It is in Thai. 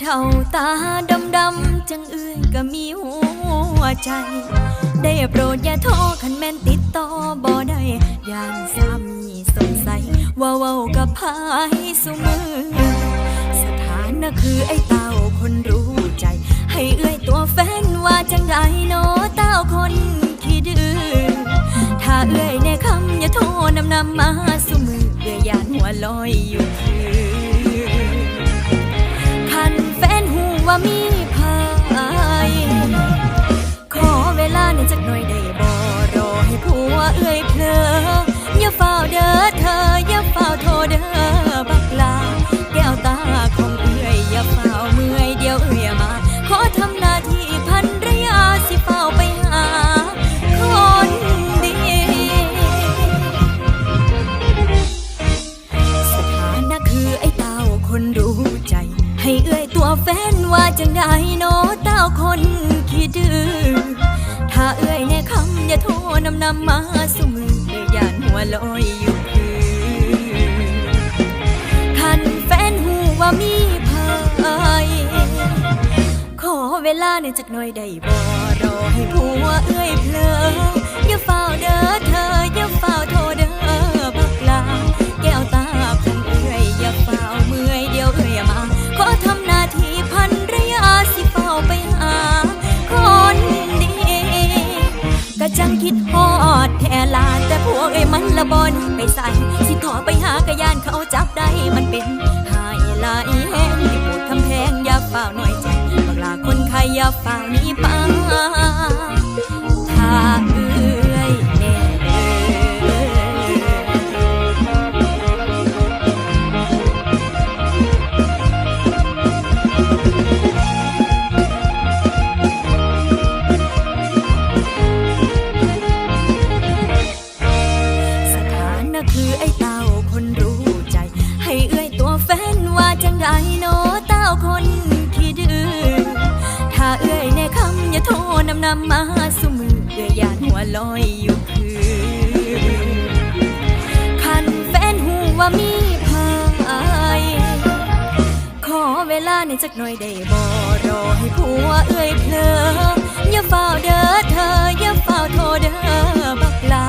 เท่าตาดำดำจังเอ้ยก็มีหัวใจ ได้โปรดอย่าท้อคันแม่นติดต่อบ่ได้ยานสามีสงสัย ว่าเว้ากับพายสุมือ สถานะคือไอ้เต้าคนรู้ใจ ให้เอ้ยตัวแฟนว่าจังไดโนเต้าคนขี้ดื้อถ้าเอ้ยในคำอย่าโทรนำนำมาสุมือเอื้อยานหัวลอยอยู่ ว่ามี ว่าจังได้โนเต้าคนขี้ดื้อถ้าเอื้อยแน่คำอย่าโทรนำนำมาสุมือเอื้อยานหัวลอยอยู่คือคันแฟนหูว่ามีพยขอเวลาหน่ยจักหน่อยได้บ่รอให้ผัวเอื้อยเพลออย่าเฝ้าเด้อเธออย่าเฝ้า กไอ้มันละบอนไปใส่สิต่อไปหากระยานเขาจับได้มันเป็นหายลายแห้งที่ปวดคำแพงอย่าเฝ้าหน่อยใจบักลาคนไข้อย่าเฝ้านี้ปาถ้าามมาสุมือเกยานหัวลอยอยู่คือคันแฟนหูว่ามีพายขอเวลาในจักหน่อยได้บ่รอให้ผัวเอ่ยเพลออย่าเฝ้าเด้อเธออย่าเฝ้าโทรเด้อบักลา